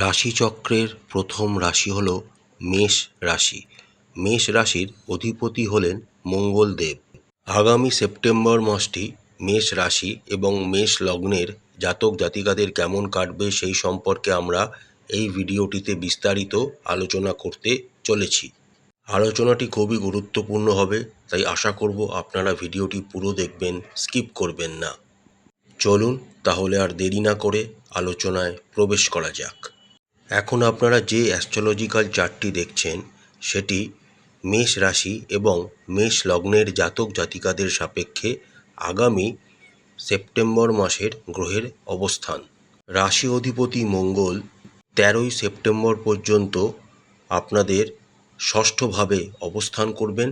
রাশিচক্রের প্রথম রাশি হল মেষ রাশি। মেষ রাশির অধিপতি হলেন মঙ্গলদেব। আগামী সেপ্টেম্বর মাসটি মেষ রাশি এবং মেষ লগ্নের জাতক জাতিকাদের কেমন কাটবে সেই সম্পর্কে আমরা এই ভিডিওটিতে বিস্তারিত আলোচনা করতে চলেছি। আলোচনাটি খুবই গুরুত্বপূর্ণ হবে, তাই আশা করব আপনারা ভিডিওটি পুরো দেখবেন, স্কিপ করবেন না। চলুন, তাহলে আর দেরি না করে আলোচনায় প্রবেশ করা যাক। এখন আপনারা যে অ্যাস্ট্রোলজিক্যাল চার্টটি দেখছেন, সেটি মেষ রাশি এবং মেষ লগ্নের জাতক জাতিকাদের সাপেক্ষে আগামী সেপ্টেম্বর মাসের গ্রহের অবস্থান। রাশি অধিপতি মঙ্গল তেরোই সেপ্টেম্বর পর্যন্ত আপনাদের ষষ্ঠভাবে অবস্থান করবেন।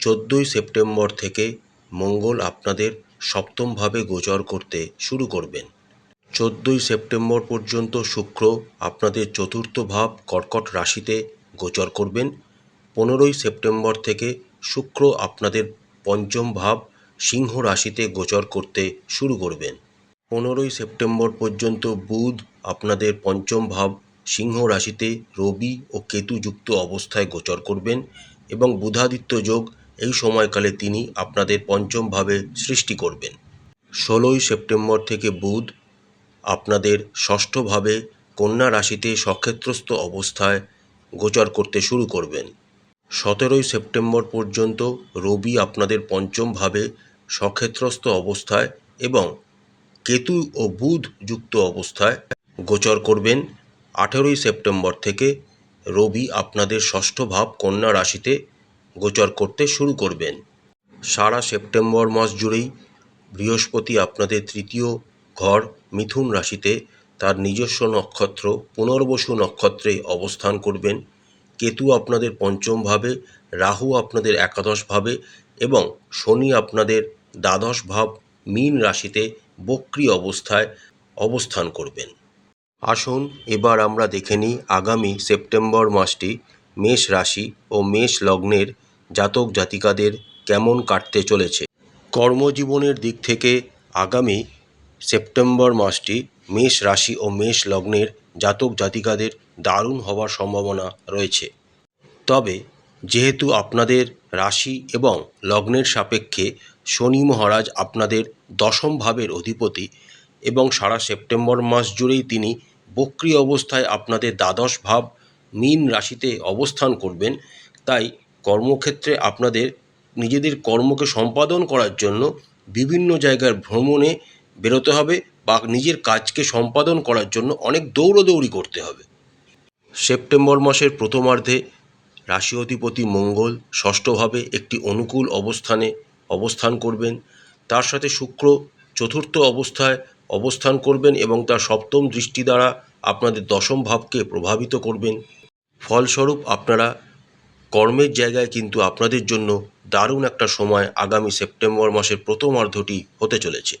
চোদ্দোই সেপ্টেম্বর থেকে মঙ্গল আপনাদের সপ্তমভাবে গোচর করতে শুরু করবেন। চোদ্দোই সেপ্টেম্বর পর্যন্ত শুক্র আপনাদের চতুর্থ ভাব কর্কট রাশিতে গোচর করবেন। পনেরোই সেপ্টেম্বর থেকে শুক্র আপনাদের পঞ্চম ভাব সিংহ রাশিতে গোচর করতে শুরু করবেন। পনেরোই সেপ্টেম্বর পর্যন্ত বুধ আপনাদের পঞ্চম ভাব সিংহ রাশিতে রবি ও কেতুযুক্ত অবস্থায় গোচর করবেন এবং বুধাদিত্য যোগ এই সময়কালে তিনি আপনাদের পঞ্চম ভাবে সৃষ্টি করবেন। ষোলোই সেপ্টেম্বর থেকে বুধ আপনাদের ষষ্ঠভাবে কন্যা রাশিতে সক্ষেত্রস্থ অবস্থায় গোচর করতে শুরু করবেন। সতেরোই সেপ্টেম্বর পর্যন্ত রবি আপনাদের পঞ্চম ভাবে সক্ষেত্রস্থ অবস্থায় এবং কেতু ও বুধ যুক্ত অবস্থায় গোচর করবেন। আঠেরোই সেপ্টেম্বর থেকে রবি আপনাদের ষষ্ঠ ভাব কন্যা রাশিতে গোচর করতে শুরু করবেন। সারা সেপ্টেম্বর মাস জুড়েই বৃহস্পতি আপনাদের তৃতীয় ঘর মিথুন রাশিতে তার নিজস্ব নক্ষত্র পুনর্বসু নক্ষত্রে অবস্থান করবেন। কেতু আপনাদের পঞ্চম ভাবে, রাহু আপনাদের একাদশ ভাবে এবং শনি আপনাদের দ্বাদশ ভাব মীন রাশিতে বক্রি অবস্থায় অবস্থান করবেন। আসুন এবার আমরা দেখে নিই আগামী সেপ্টেম্বর মাসটি মেষ রাশি ও মেষ লগ্নের জাতক জাতিকাদের কেমন কাটতে চলেছে। কর্মজীবনের দিক থেকে আগামী সেপ্টেম্বর মাসটি মেষ রাশি ও মেষ লগ্নের জাতক জাতিকাদের দারুণ হওয়ার সম্ভাবনা রয়েছে। তবে যেহেতু আপনাদের রাশি এবং লগ্নের সাপেক্ষে শনি মহারাজ আপনাদের দশম ভাবের অধিপতি এবং সারা সেপ্টেম্বর মাস জুড়েই তিনি বক্রি অবস্থায় আপনাদের দ্বাদশ ভাব মীন রাশিতে অবস্থান করবেন, তাই কর্মক্ষেত্রে আপনাদের নিজেদের কর্মকে সম্পাদন করার জন্য বিভিন্ন জায়গার ভ্রমণে বেরোতে হবে বা নিজের কাজকে সম্পাদন করার জন্য অনেক দৌড়দৌড়ি করতে হবে। সেপ্টেম্বর মাসের প্রথমার্ধে রাশি অধিপতি মঙ্গল ষষ্ঠভাবে একটি অনুকূল অবস্থানে অবস্থান করবেন। তার সাথে শুক্র চতুর্থ অবস্থায় অবস্থান করবেন এবং তার সপ্তম দৃষ্টি দ্বারা আপনাদের দশম ভাবকে প্রভাবিত করবেন। ফলস্বরূপ আপনারা কর্মের জায়গায় কিন্তু আপনাদের জন্য দারুণ একটা সময় আগামী সেপ্টেম্বর মাসের প্রথমার্ধটি হতে চলেছে।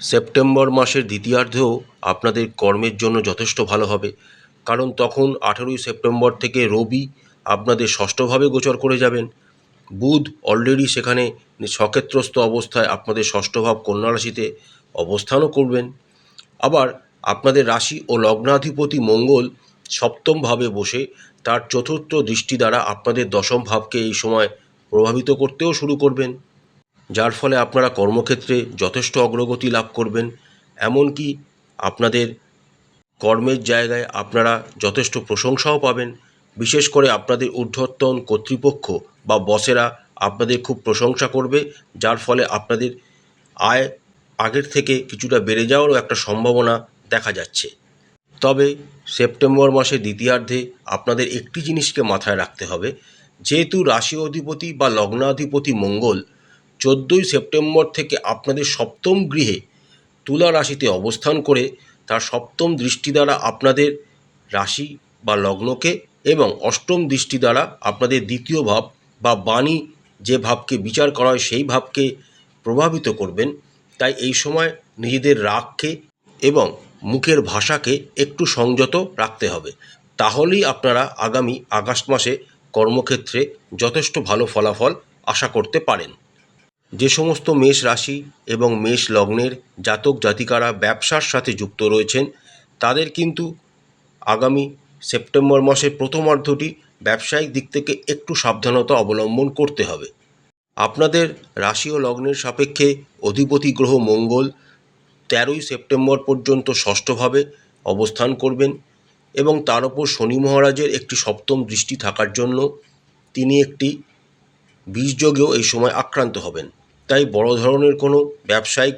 সেপ্টেম্বর মাসের দ্বিতীয়ার্ধেও আপনাদের কর্মের জন্য যথেষ্ট ভালো হবে। কারণ তখন আঠেরোই সেপ্টেম্বর থেকে রবি আপনাদের ষষ্ঠভাবে গোচর করে যাবেন। বুধ অলরেডি সেখানে সক্ষেত্রস্থ অবস্থায় আপনাদের ষষ্ঠভাব কন্যা রাশিতে অবস্থানও করবেন। আবার আপনাদের রাশি ও লগ্নাধিপতি মঙ্গল সপ্তমভাবে বসে তার চতুর্থ দৃষ্টি দ্বারা আপনাদের দশম ভাবকে এই সময় প্রভাবিত করতেও শুরু করবেন। যার ফলে আপনারা কর্মক্ষেত্রে যথেষ্ট অগ্রগতি লাভ করবেন। এমনকি আপনাদের কর্মের জায়গায় আপনারা যথেষ্ট প্রশংসাও পাবেন। বিশেষ করে আপনাদের ঊর্ধ্বতন কর্তৃপক্ষ বা বসেরা আপনাদের খুব প্রশংসা করবে, যার ফলে আপনাদের আয় আগের থেকে কিছুটা বেড়ে যাওয়ারও একটা সম্ভাবনা দেখা যাচ্ছে। তবে সেপ্টেম্বর মাসের দ্বিতীয়ার্ধে আপনাদের একটি জিনিসকে মাথায় রাখতে হবে, যেহেতু রাশি অধিপতি বা লগ্নাধিপতি মঙ্গল চোদ্দোই সেপ্টেম্বর থেকে আপনাদের সপ্তম গৃহে তুলা রাশিতে অবস্থান করে তার সপ্তম দৃষ্টি দ্বারা আপনাদের রাশি বা লগ্নকে এবং অষ্টম দৃষ্টি দ্বারা আপনাদের দ্বিতীয় ভাব বা বাণী যে ভাবকে বিচার করা হয় সেই ভাবকে প্রভাবিত করবেন। তাই এই সময় নিজেদের রাগকে এবং মুখের ভাষাকে একটু সংযত রাখতে হবে। তাহলেই আপনারা আগামী আগস্ট মাসে কর্মক্ষেত্রে যথেষ্ট ভালো ফলাফল আশা করতে পারেন। যে সমস্ত মেষ রাশি এবং মেষ লগ্নের জাতক জাতিকারা ব্যবসার সাথে যুক্ত রয়েছেন, তাদের কিন্তু আগামী সেপ্টেম্বর মাসের প্রথমার্ধটি ব্যবসায়িক দিক থেকে একটু সাবধানতা অবলম্বন করতে হবে। আপনাদের রাশি ও লগ্নের সাপেক্ষে অধিপতি গ্রহ মঙ্গল তেরোই সেপ্টেম্বর পর্যন্ত ষষ্ঠভাবে অবস্থান করবেন এবং তার ওপর শনি মহারাজের একটি সপ্তম দৃষ্টি থাকার জন্য তিনি একটি বীজযোগেও এই সময় আক্রান্ত হবেন। তাই বড় ধরনের কোনো ব্যবসায়িক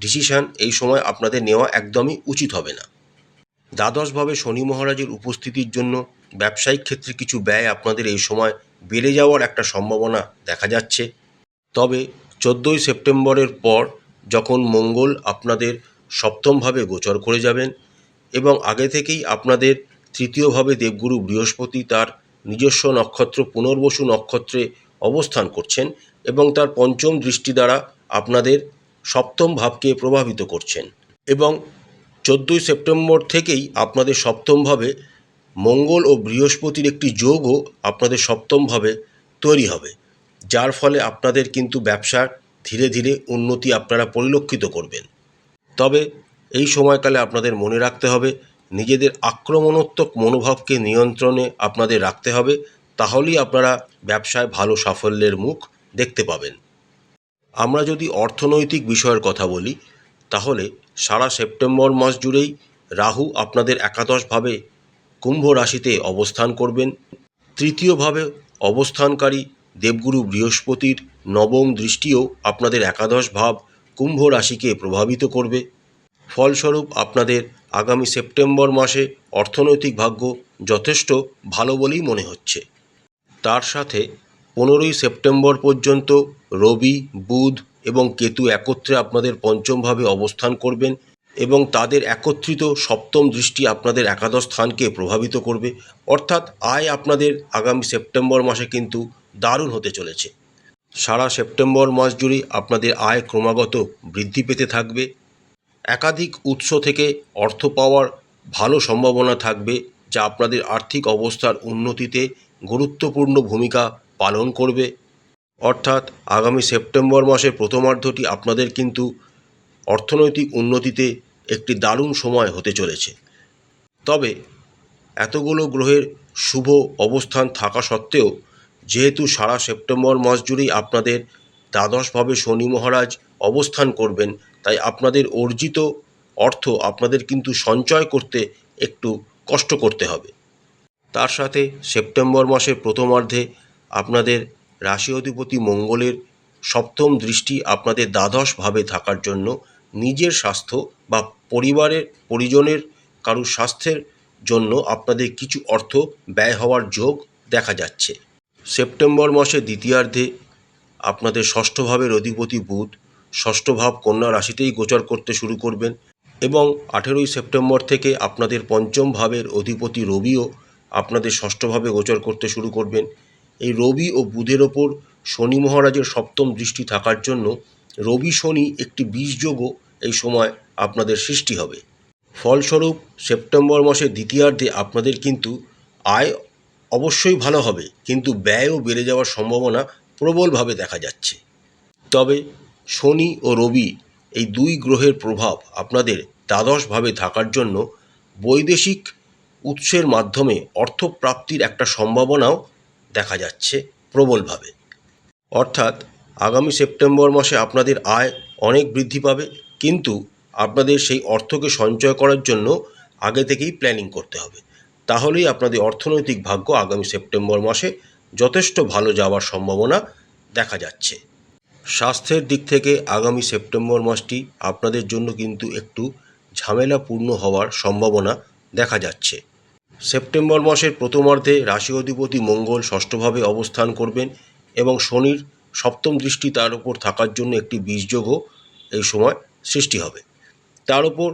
ডিসিশান এই সময় আপনাদের নেওয়া একদমই উচিত হবে না। দ্বাদশভাবে শনি মহারাজের উপস্থিতির জন্য ব্যবসায়িক ক্ষেত্রে কিছু ব্যয় আপনাদের এই সময় বেড়ে যাওয়ার একটা সম্ভাবনা দেখা যাচ্ছে। তবে চোদ্দোই সেপ্টেম্বরের পর যখন মঙ্গল আপনাদের সপ্তমভাবে গোচর করে যাবেন এবং আগে থেকেই আপনাদের তৃতীয়ভাবে দেবগুরু বৃহস্পতি তার নিজস্ব নক্ষত্র, পুনর্বসু নক্ষত্রে অবস্থান করছেন এবং তার পঞ্চম দৃষ্টি দ্বারা আপনাদের সপ্তম ভাবকে প্রভাবিত করছেন। এবং চোদ্দোই সেপ্টেম্বর থেকেই আপনাদের সপ্তমভাবে মঙ্গল ও বৃহস্পতির একটি যোগও আপনাদের সপ্তমভাবে তৈরি হবে, যার ফলে আপনাদের কিন্তু ব্যবসার ধীরে ধীরে উন্নতি আপনারা পরিলক্ষিত করবেন। তবে এই সময়কালে আপনাদের মনে রাখতে হবে, নিজেদের আক্রমণাত্মক মনোভাবকে নিয়ন্ত্রণে আপনাদের রাখতে হবে তাহলেই আপনারা ব্যবসায় ভালো সাফল্যের মুখ দেখতে পাবেন। আমরা যদি অর্থনৈতিক বিষয়ের কথা বলি, তাহলে সারা সেপ্টেম্বর মাস জুড়েই রাহু আপনাদের একাদশভাবে কুম্ভ রাশিতে অবস্থান করবেন। তৃতীয়ভাবে অবস্থানকারী দেবগুরু বৃহস্পতির নবম দৃষ্টিও আপনাদের একাদশ ভাব কুম্ভ রাশিকে প্রভাবিত করবে। ফলস্বরূপ আপনাদের আগামী সেপ্টেম্বর মাসে অর্থনৈতিক ভাগ্য যথেষ্ট ভালো বলেই মনে হচ্ছে। তার সাথে পনেরোই সেপ্টেম্বর পর্যন্ত রবি, বুধ এবং কেতু একত্রে আপনাদের পঞ্চমভাবে অবস্থান করবেন এবং তাদের একত্রিত সপ্তম দৃষ্টি আপনাদের একাদশ স্থানকে প্রভাবিত করবে। অর্থাৎ আয় আপনাদের আগামী সেপ্টেম্বর মাসে কিন্তু দারুণ হতে চলেছে। সারা সেপ্টেম্বর মাস জুড়ে আপনাদের আয় ক্রমাগত বৃদ্ধি পেতে থাকবে। একাধিক উৎস থেকে অর্থ পাওয়ার ভালো সম্ভাবনা থাকবে, যা আপনাদের আর্থিক অবস্থার উন্নতিতে গুরুত্বপূর্ণ ভূমিকা পালন করবে। অর্থাৎ আগামী সেপ্টেম্বর মাসের প্রথমার্ধটি আপনাদের কিন্তু অর্থনৈতিক উন্নতিতে একটি দারুণ সময় হতে চলেছে। তবে এতগুলো গ্রহের শুভ অবস্থান থাকা সত্ত্বেও, যেহেতু সারা সেপ্টেম্বর মাস জুড়েই আপনাদের দ্বাদশভাবে শনি মহারাজ অবস্থান করবেন, তাই আপনাদের অর্জিত অর্থ আপনাদের কিন্তু সঞ্চয় করতে একটু কষ্ট করতে হবে। তার সাথে সেপ্টেম্বর মাসের প্রথমার্ধে আপনাদের রাশি অধিপতি মঙ্গলের সপ্তম দৃষ্টি আপনাদের দ্বাদশভাবে থাকার জন্য নিজের স্বাস্থ্য বা পরিবারের, পরিজনের কারুর স্বাস্থ্যের জন্য আপনাদের কিছু অর্থ ব্যয় হওয়ার যোগ দেখা যাচ্ছে। সেপ্টেম্বর মাসের দ্বিতীয়ার্ধে আপনাদের ষষ্ঠ ভাবের অধিপতি বুধ ষষ্ঠ ভাব কন্যা রাশিতেই গোচর করতে শুরু করবেন এবং আঠেরোই সেপ্টেম্বর থেকে আপনাদের পঞ্চম ভাবের অধিপতি রবিও আপনাদের ষষ্ঠভাবে গোচর করতে শুরু করবেন। এই রবি ও বুধের ওপর শনি মহারাজের সপ্তম দৃষ্টি থাকার জন্য রবি শনি একটি বীজযোগও এই সময় আপনাদের সৃষ্টি হবে। ফলস্বরূপ সেপ্টেম্বর মাসের দ্বিতীয়ার্ধে আপনাদের কিন্তু আয় অবশ্যই ভালো হবে, কিন্তু ব্যয়ও বেড়ে যাওয়ার সম্ভাবনা প্রবলভাবে দেখা যাচ্ছে। তবে শনি ও রবি এই দুই গ্রহের প্রভাব আপনাদের দ্বাদশভাবে থাকার জন্য বৈদেশিক উৎসের মাধ্যমে অর্থপ্রাপ্তির একটা সম্ভাবনাও দেখা যাচ্ছে প্রবলভাবে। অর্থাৎ আগামী সেপ্টেম্বর মাসে আপনাদের আয় অনেক বৃদ্ধি পাবে, কিন্তু আপনাদের সেই অর্থকে সঞ্চয় করার জন্য আগে থেকেই প্ল্যানিং করতে হবে। তাহলেই আপনাদের অর্থনৈতিক ভাগ্য আগামী সেপ্টেম্বর মাসে যথেষ্ট ভালো যাওয়ার সম্ভাবনা দেখা যাচ্ছে। স্বাস্থ্যের দিক থেকে আগামী সেপ্টেম্বর মাসটি আপনাদের জন্য কিন্তু একটু ঝামেলাপূর্ণ হওয়ার সম্ভাবনা দেখা যাচ্ছে। সেপ্টেম্বর মাসের প্রথমার্ধে রাশি অধিপতি মঙ্গল ষষ্ঠভাবে অবস্থান করবেন এবং শনির সপ্তম দৃষ্টি তার উপর থাকার জন্য একটি বীজযোগও এই সময় সৃষ্টি হবে। তার উপর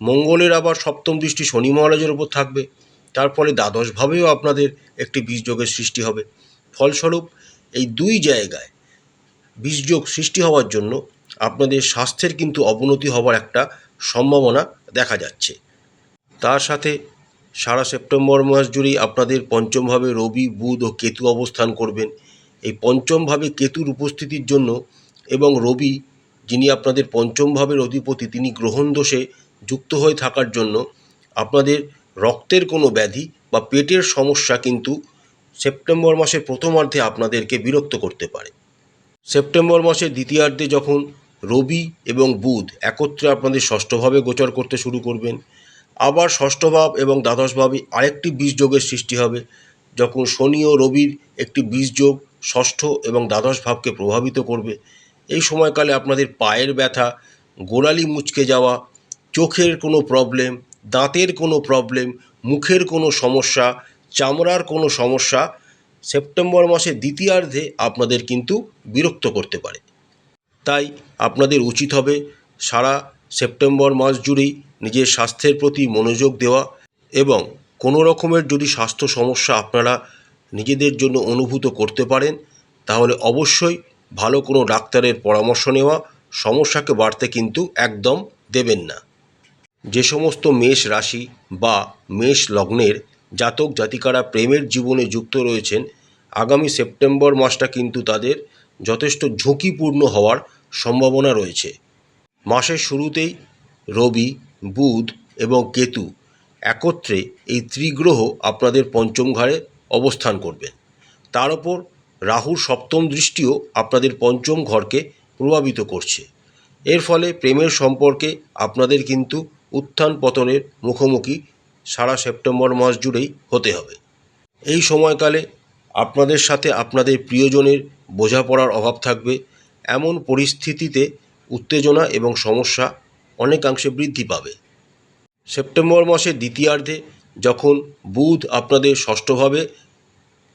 মঙ্গলের আবার সপ্তম দৃষ্টি শনি মহারাজের উপর থাকবে। তার ফলে দ্বাদশভাবেও আপনাদের একটি বীজযোগের সৃষ্টি হবে। ফলস্বরূপ এই দুই জায়গায় বীজযোগ সৃষ্টি হওয়ার জন্য আপনাদের স্বাস্থ্যের কিন্তু অবনতি হওয়ার একটা সম্ভাবনা দেখা যাচ্ছে। তার সাথে সারা সেপ্টেম্বর মাস জুড়েই আপনাদের পঞ্চমভাবে রবি, বুধ ও কেতু অবস্থান করবেন। এই পঞ্চমভাবে কেতুর উপস্থিতির জন্য এবং রবি, যিনি আপনাদের পঞ্চম ভাবের অধিপতি, তিনি গ্রহণ দোষে যুক্ত হয়ে থাকার জন্য আপনাদের রক্তের কোনো ব্যাধি বা পেটের সমস্যা কিন্তু সেপ্টেম্বর মাসের প্রথমার্ধে আপনাদেরকে বিরক্ত করতে পারে। সেপ্টেম্বর মাসের দ্বিতীয়ার্ধে যখন রবি এবং বুধ একত্রে আপনাদের ষষ্ঠভাবে গোচর করতে শুরু করবেন আবার ষষ্ঠ ভাব এবং দ্বাদশ ভাবে আরেকটি বীজযোগের সৃষ্টি হবে। যখন শনি ও রবির একটি বীজযোগ ষষ্ঠ এবং দ্বাদশ ভাবকে প্রভাবিত করবে, এই সময়কালে আপনাদের পায়ের ব্যথা, গোড়ালি মুচকে যাওয়া, চোখের কোনো প্রবলেম দাঁতের কোনো প্রবলেম মুখের কোনো সমস্যা, চামড়ার কোনো সমস্যা সেপ্টেম্বর মাসের দ্বিতীয়ার্ধে আপনাদের কিন্তু বিরক্ত করতে পারে। তাই আপনাদের উচিত হবে সারা সেপ্টেম্বর মাস জুড়েই নিজের স্বাস্থ্যের প্রতি মনোযোগ দেওয়া এবং কোনো রকমের যদি স্বাস্থ্য সমস্যা আপনারা নিজেদের জন্য অনুভূত করতে পারেন, তাহলে অবশ্যই ভালো কোনো ডাক্তারের পরামর্শ নেওয়া সমস্যাকে বাড়তে কিন্তু একদম দেবেন না। যে সমস্ত মেষ রাশি বা মেষ লগ্নের জাতক জাতিকারা প্রেমের জীবনে যুক্ত রয়েছেন, আগামী সেপ্টেম্বর মাসটা কিন্তু তাদের যথেষ্ট ঝুঁকিপূর্ণ হওয়ার সম্ভাবনা রয়েছে। মাসের শুরুতেই রবি বুধ এবং কেতু একত্রে এই ত্রিগ্রহ আপনাদের পঞ্চম ঘরে অবস্থান করবেন তার ওপর রাহুর সপ্তম দৃষ্টিও আপনাদের পঞ্চম ঘরকে প্রভাবিত করছে। এর ফলে প্রেমের সম্পর্কে আপনাদের কিন্তু উত্থান পতনের মুখোমুখি সারা সেপ্টেম্বর মাস জুড়েই হতে হবে। এই সময়কালে আপনাদের সাথে আপনাদের প্রিয়জনের বোঝাপড়ার অভাব থাকবে। এমন পরিস্থিতিতে উত্তেজনা এবং সমস্যা অনেকাংশে বৃদ্ধি পাবে। সেপ্টেম্বর মাসের দ্বিতীয়ার্ধে যখন বুধ আপনাদের ষষ্ঠভাবে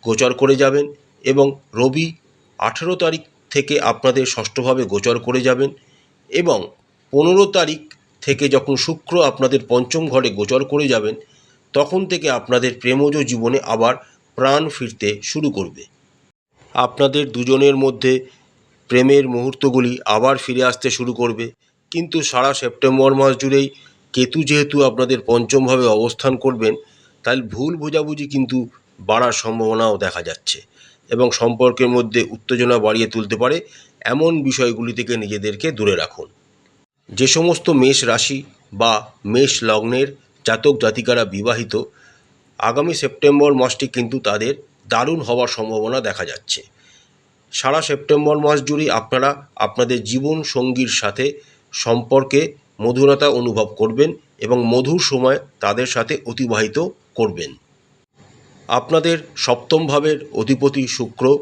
গোচর করে যাবেন এবং রবি আঠেরো তারিখ থেকে আপনাদের ষষ্ঠভাবে গোচর করে যাবেন এবং পনেরো তারিখ থেকে যখন শুক্র আপনাদের পঞ্চম ঘরে গোচর করে যাবেন, তখন থেকে আপনাদের প্রেমজ জীবনে আবার প্রাণ ফিরতে শুরু করবে। আপনাদের দুজনের মধ্যে প্রেমের মুহূর্তগুলি আবার ফিরে আসতে শুরু করবে। কিন্তু সারা সেপ্টেম্বর মাস জুড়েই কেতু যেহেতু আপনাদের পঞ্চমভাবে অবস্থান করবেন তাই ভুল বোঝাবুঝি কিন্তু বাড়ার সম্ভাবনাও দেখা যাচ্ছে এবং সম্পর্কের মধ্যে উত্তেজনা বাড়িয়ে তুলতে পারে এমন বিষয়গুলি থেকে নিজেদেরকে দূরে রাখুন। যে সমস্ত মেষ রাশি বা মেষ লগ্নের জাতক জাতিকারা বিবাহিত, আগামী সেপ্টেম্বর মাসটি কিন্তু তাদের দারুণ হওয়ার সম্ভাবনা দেখা যাচ্ছে। সারা সেপ্টেম্বর মাস জুড়েই আপনারা আপনাদের জীবন সঙ্গীর সাথে সম্পর্কে মধুরতা অনুভব করবেন এবং মধুর সময় তাদের সাথে অতিবাহিত করবেন। আপনাদের সপ্তম ভাবের অধিপতি শুক্র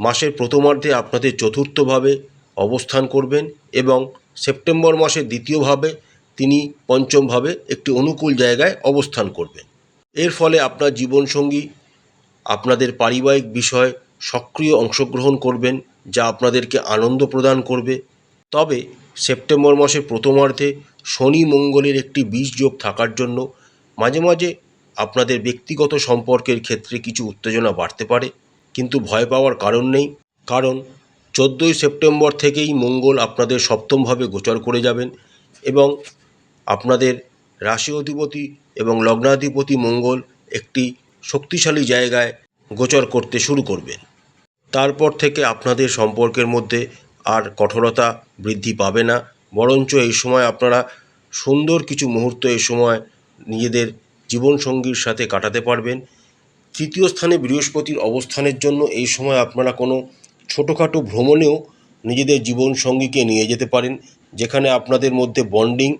মাসের প্রথমার্ধে আপনাদের চতুর্থভাবে অবস্থান করবেন এবং সেপ্টেম্বর মাসের দ্বিতীয়ভাবে তিনি পঞ্চমভাবে একটি অনুকূল জায়গায় অবস্থান করবেন। এর ফলে আপনার জীবনসঙ্গী আপনাদের পারিবারিক বিষয় সক্রিয় অংশগ্রহণ করবেন, যা আপনাদেরকে আনন্দ প্রদান করবে। তবে সেপ্টেম্বর মাসের প্রথমার্ধে শনি মঙ্গলের একটি বীজ যোগ থাকার জন্য মাঝে মাঝে আপনাদের ব্যক্তিগত সম্পর্কের ক্ষেত্রে কিছু উত্তেজনা বাড়তে পারে, কিন্তু ভয় পাওয়ার কারণ নেই। কারণ চোদ্দোই সেপ্টেম্বর থেকেই মঙ্গল আপনাদের সপ্তমভাবে গোচর করে যাবেন এবং আপনাদের রাশি অধিপতি এবং লগ্নাধিপতি মঙ্গল একটি শক্তিশালী জায়গায় গোচর করতে শুরু করবেন। তারপর থেকে আপনাদের সম্পর্কের মধ্যে আর কঠোরতা বৃদ্ধি পাবে না। বরঞ্চ এই সময় আপনারা সুন্দর কিছু মুহূর্ত এই সময় নিজেদের জীবনসঙ্গীর সাথে কাটাতে পারবেন। তৃতীয় স্থানে বৃহস্পতির অবস্থানের জন্য এই সময় আপনারা কোনো ছোটোখাটো ভ্রমণেও নিজেদের জীবনসঙ্গীকে নিয়ে যেতে পারেন, যেখানে আপনাদের মধ্যে বন্ডিং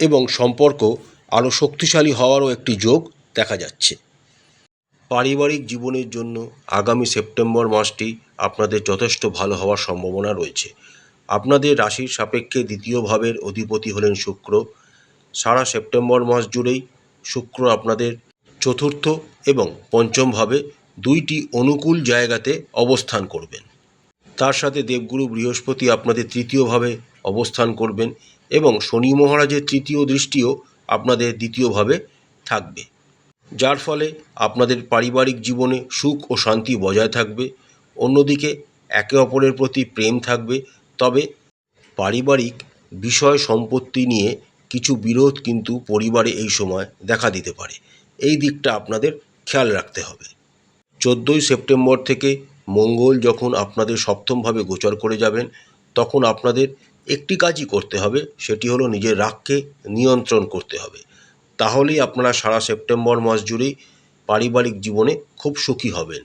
এবং সম্পর্ক আরও শক্তিশালী হওয়ারও একটি যোগ দেখা যাচ্ছে। পারিবারিক জীবনের জন্য আগামী সেপ্টেম্বর মাসটি আপনাদের যথেষ্ট ভালো হওয়ার সম্ভাবনা রয়েছে। আপনাদের রাশির সাপেক্ষে দ্বিতীয় ভাবের অধিপতি হলেন শুক্র। সারা সেপ্টেম্বর মাস জুড়েই শুক্র আপনাদের চতুর্থ এবং পঞ্চম ভাবে দুইটি অনুকূল জায়গাতে অবস্থান করবেন। তার সাথে দেবগুরু বৃহস্পতি আপনাদের তৃতীয়ভাবে অবস্থান করবেন এবং শনি মহারাজের তৃতীয় দৃষ্টিও আপনাদের দ্বিতীয়ভাবে থাকবে। যার ফলে আপনাদের পারিবারিক জীবনে সুখ ও শান্তি বজায় থাকবে। অন্যদিকে একে অপরের প্রতি প্রেম থাকবে। তবে পারিবারিক বিষয় সম্পত্তি নিয়ে কিছু বিরোধ কিন্তু পরিবারে এই সময় দেখা দিতে পারে। এই দিকটা আপনাদের খেয়াল রাখতে হবে। চোদ্দোই সেপ্টেম্বর থেকে মঙ্গল যখন আপনাদের সপ্তমভাবে গোচর করে যাবেন, তখন আপনাদের একটি কাজই করতে হবে, সেটি হলো নিজের রাগকে নিয়ন্ত্রণ করতে হবে। তাহলেই আপনারা সারা সেপ্টেম্বর মাস জুড়েই পারিবারিক জীবনে খুব সুখী হবেন।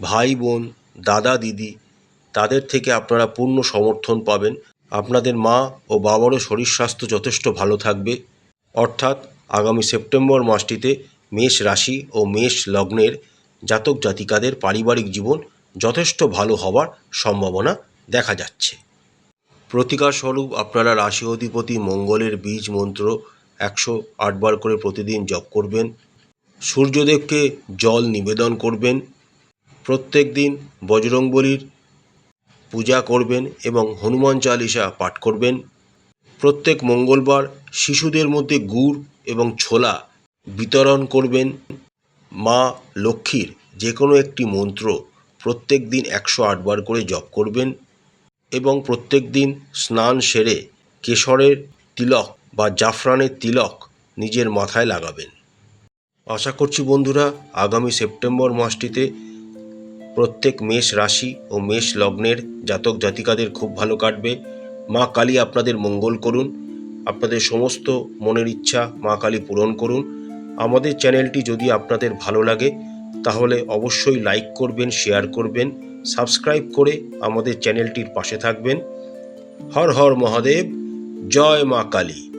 ভাই বোন, দাদা দিদি, তাদের থেকে আপনারা পূর্ণ সমর্থন পাবেন। আপনাদের মা ও বাবারও শরীর স্বাস্থ্য যথেষ্ট ভালো থাকবে। অর্থাৎ আগামী সেপ্টেম্বর মাসটিতে মেষ রাশি ও মেষ লগ্নের জাতক জাতিকাদের পারিবারিক জীবন যথেষ্ট ভালো হওয়ার সম্ভাবনা দেখা যাচ্ছে। প্রতিকার স্বরূপ আপনারা রাশি অধিপতি মঙ্গলের বীজ মন্ত্র একশো আটবার করে প্রতিদিন জপ করবেন। সূর্যদেবকে জল নিবেদন করবেন। প্রত্যেক দিন বজরংবলীর পূজা করবেন এবং হনুমান চালিসা পাঠ করবেন। প্রত্যেক মঙ্গলবার শিশুদের মধ্যে গুড় এবং ছোলা বিতরণ করবেন। মা লক্ষ্মীর যে কোনো একটি মন্ত্র প্রত্যেক দিন একশো আটবার করে জপ করবেন এবং প্রত্যেক দিন স্নান সেরে কেশরের তিলক বা জাফরানের তিলক নিজের মাথায় লাগাবেন। আশা করছি বন্ধুরা, আগামী সেপ্টেম্বর মাসটিতে প্রত্যেক মেষ রাশি ও মেষ লগ্নের জাতক জাতিকাদের খুব ভালো কাটবে। মা কালী আপনাদের মঙ্গল করুন, আপনাদের সমস্ত মনের ইচ্ছা মা কালী পূরণ করুন। আমাদের চ্যানেলটি যদি আপনাদের ভালো লাগে, তাহলে অবশ্যই লাইক করবেন, শেয়ার করবেন, সাবস্ক্রাইব করে আমাদের চ্যানেলটির পাশে থাকবেন। হর হর মহাদেব, জয় মা কালী।